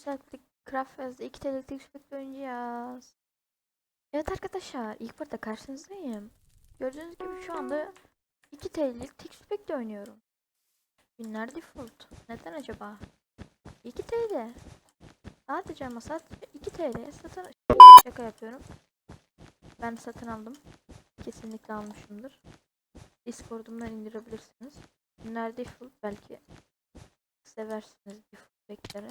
saatlik Craft Fest'de 2 TL'lik sürekli oynayacağız. Evet arkadaşlar ilk burada karşınızdayım. Gördüğünüz gibi şu anda 2 TL'lik tek sürekli oynuyorum. Günler default. Neden acaba? 2 TL. Sadece ama sadece 2 TL satın şaka yapıyorum. Ben satın aldım. Kesinlikle almışımdır. Discord'umdan indirebilirsiniz. Günler default belki seversiniz default bekleri.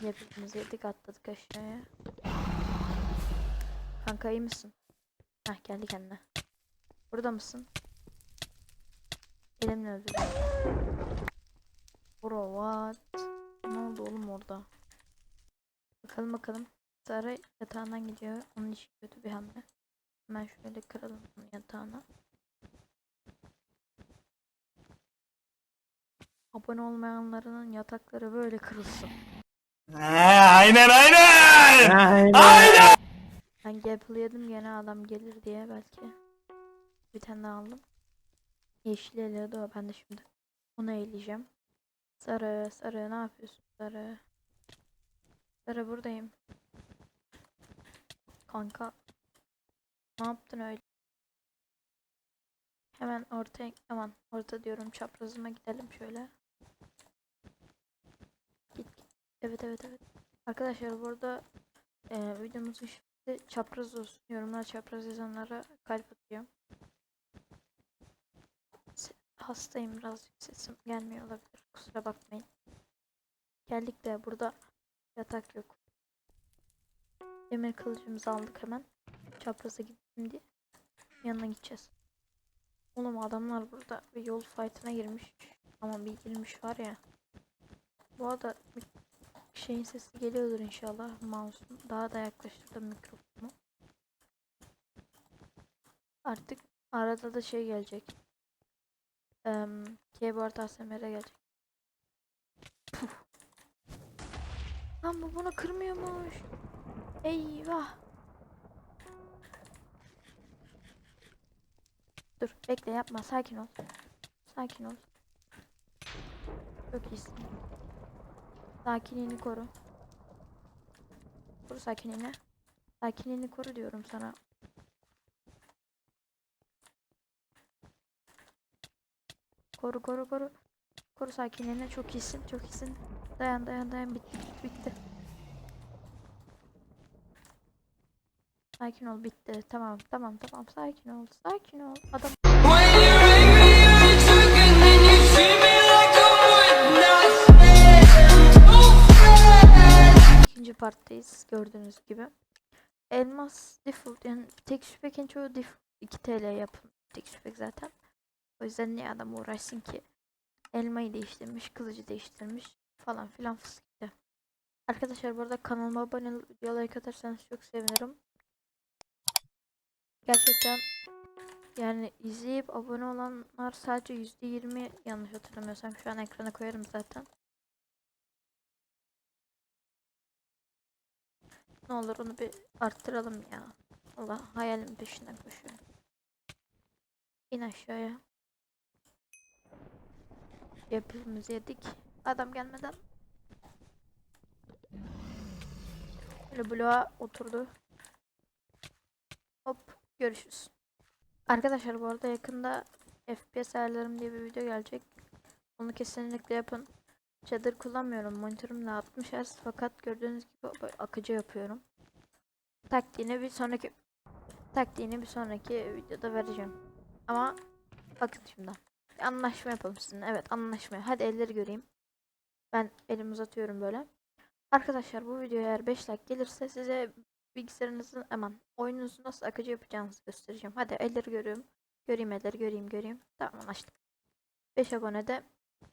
Hepimiz yedik atladık aşağıya. Kanka iyi misin? Heh geldi kendine. Burada mısın? Elimle öldürdüm. Bro what? Ne oldu oğlum orada? Bakalım bakalım. Zara yatağından gidiyor. Onun için kötü bir hamle. Hemen şöyle kıralım onun yatağına. Abone olmayanların yatakları böyle kırılsın. Aynen aynen. Aynen. Ben Gapple yedim gene adam gelir diye belki. Bir tane daha aldım. Yeşil eliyordu o ben de şimdi. Onu eleyeceğim. Sarı sarı ne yapıyorsun sarı? Sarı buradayım. Kanka. Ne yaptın öyle? Hemen ortaya aman orta diyorum çaprazıma gidelim şöyle. Evet evet evet. Arkadaşlar burada eee videomuzun şimdi çapraz olsun. Yorumlar çapraz yazanlara kalp atıyorum. Hastayım birazcık sesim gelmiyor olabilir. Kusura bakmayın. Geldik de burada yatak yok. Demir kılıcımızı aldık hemen. Çapraza gittim diye. Yanına gideceğiz. Oğlum adamlar burada bir yol fight'ına girmiş. Ama bir girmiş var ya. Bu arada şeyin sesi geliyordur inşallah. Mouse'un daha da yaklaştırdım mikrofonu. Artık arada da şey gelecek. Eee keyboard ASMR'e gelecek. Puf. Lan bu bunu kırmıyormuş. Eyvah. Dur bekle yapma sakin ol. Sakin ol. Çok iyisin. Sakinliğini koru. Koru sakinliğini. Sakinliğini koru diyorum sana. Koru koru koru. Koru sakinliğini çok iyisin çok iyisin. Dayan dayan dayan bitti bitti. Sakin ol bitti. Tamam tamam tamam sakin ol sakin ol. Adam parttayız gördüğünüz gibi. Elmas default yani tek süpekin çoğu default 2 TL yapın. Tek süpek zaten. O yüzden niye adam uğraşsın ki? Elmayı değiştirmiş, kılıcı değiştirmiş falan filan fıstıkta. Arkadaşlar bu arada kanalıma abone olup videoya like atarsanız çok sevinirim. Gerçekten yani izleyip abone olanlar sadece %20 yanlış hatırlamıyorsam şu an ekrana koyarım zaten. Ne olur onu bir arttıralım ya. Allah hayalim peşinden koşuyorum. İn aşağıya. Yapımızı yedik. Adam gelmeden. Böyle bloğa oturdu. Hop görüşürüz. Arkadaşlar bu arada yakında FPS ayarlarım diye bir video gelecek. Onu kesinlikle yapın. Çadır kullanmıyorum. Monitörümle 60 Hz fakat gördüğünüz gibi akıcı yapıyorum. Taktiğini bir sonraki taktiğini bir sonraki videoda vereceğim. Ama bakın şimdi. Bir anlaşma yapalım sizinle. Evet anlaşma. Hadi elleri göreyim. Ben elimi uzatıyorum böyle. Arkadaşlar bu videoya eğer 5 like gelirse size bilgisayarınızın aman oyununuzu nasıl akıcı yapacağınızı göstereceğim. Hadi elleri görüyorum. Göreyim elleri göreyim göreyim. Tamam anlaştık. 5 abonede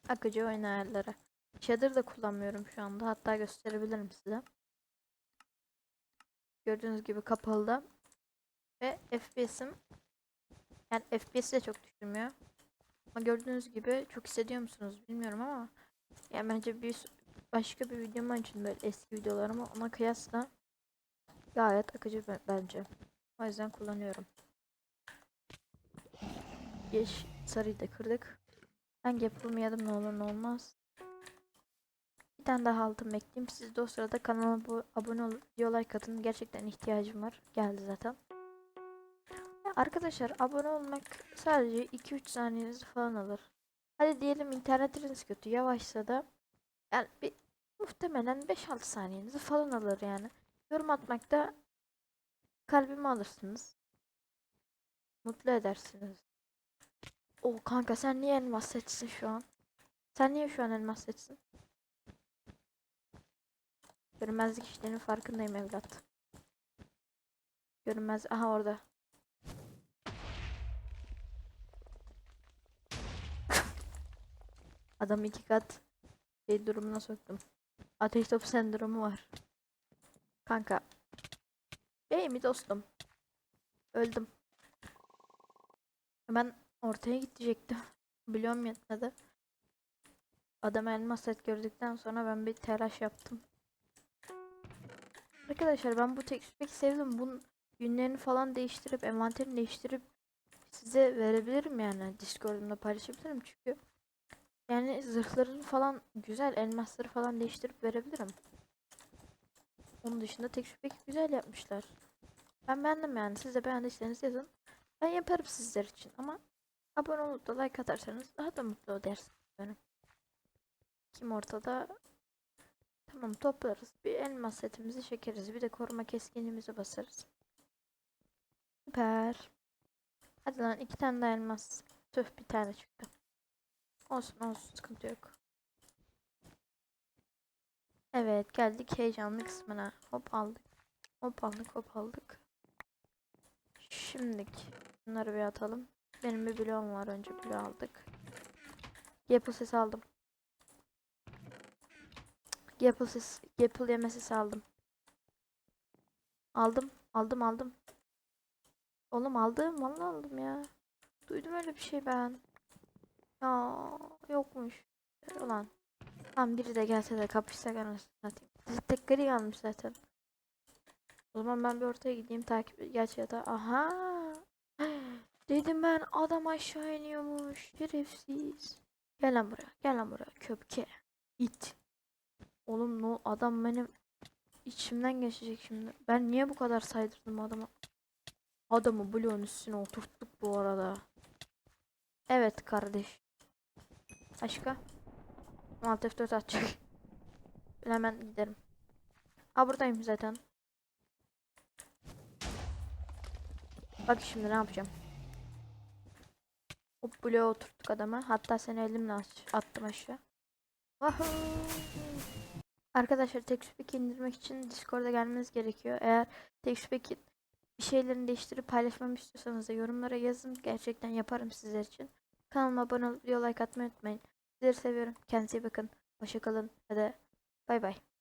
akıcı oyun ayarları. Shader da kullanmıyorum şu anda. Hatta gösterebilirim size. Gördüğünüz gibi kapalı da. Ve FPS'im yani FPS de çok düşürmüyor. Ama gördüğünüz gibi çok hissediyor musunuz bilmiyorum ama yani bence bir başka bir videom için böyle eski videolarımı ona kıyasla gayet akıcı be- bence. O yüzden kullanıyorum. Geç sarıyı da kırdık. Ben yapılmayalım ne olur ne olmaz. Bir tane daha altın bekleyeyim. Siz de o sırada kanalıma abone olup video like atın. Gerçekten ihtiyacım var. Geldi zaten. Arkadaşlar abone olmak sadece 2-3 saniyenizi falan alır. Hadi diyelim internetiniz kötü yavaşsa da yani bir muhtemelen 5-6 saniyenizi falan alır yani. Yorum atmakta kalbimi alırsınız. Mutlu edersiniz. O kanka sen niye elmas setsin şu an? Sen niye şu an elmas setsin? Görünmezlik işlerinin farkındayım evlat. Görünmez. Aha orada. Adam iki kat şey durumuna soktum. Ateş topu sendromu var. Kanka. Bey mi dostum? Öldüm. Ben ortaya gidecektim. Biliyorum yetmedi. Adam elmas set gördükten sonra ben bir telaş yaptım. Arkadaşlar ben bu tekstür pek sevdim. Bunun günlerini falan değiştirip envanterini değiştirip size verebilirim yani. Discord'umda paylaşabilirim çünkü yani zırhların falan güzel elmasları falan değiştirip verebilirim. Onun dışında tekstür pek güzel yapmışlar. Ben beğendim yani. Siz de beğendiyseniz yazın. Ben yaparım sizler için ama abone olup da like atarsanız daha da mutlu edersiniz benim. Kim ortada? Tamam toplarız. Bir elmas setimizi çekeriz. Bir de koruma keskinliğimizi basarız. Süper. Hadi lan iki tane daha elmas. Tüh bir tane çıktı. Olsun olsun sıkıntı yok. Evet geldik heyecanlı kısmına. Hop aldık. Hop aldık hop aldık. Şimdilik bunları bir atalım. Benim bir bloğum var önce bloğu aldık. Yapı sesi aldım. Yapı ses, yapıl yeme sesi aldım. Aldım, aldım, aldım. Oğlum aldım, vallahi aldım ya. Duydum öyle bir şey ben. Ya yokmuş. Ulan. Tam biri de gelse de kapışsak anasını satayım. Tek gri kalmış zaten. O zaman ben bir ortaya gideyim takip gerçi ya da aha. Dedim ben adam aşağı iniyormuş. Şerefsiz. Gel lan buraya. Gel lan buraya. Köpke. İt. Oğlum no adam benim içimden geçecek şimdi. Ben niye bu kadar saydırdım adama? Adamı bloğun üstüne oturttuk bu arada. Evet kardeş. Başka? Alt F4 atacak. Hemen giderim. Ha buradayım zaten. Bak şimdi ne yapacağım. Hop bloğa oturttuk adama. Hatta seni elimle attım aşağı. Wahoo! Arkadaşlar TextPack indirmek için Discord'a gelmeniz gerekiyor. Eğer TextPack'in bir şeylerini değiştirip paylaşmamı istiyorsanız da yorumlara yazın. Gerçekten yaparım sizler için. Kanalıma abone olup video like atmayı unutmayın. Sizleri seviyorum. Kendinize iyi bakın. Hoşçakalın. Hadi bay bay.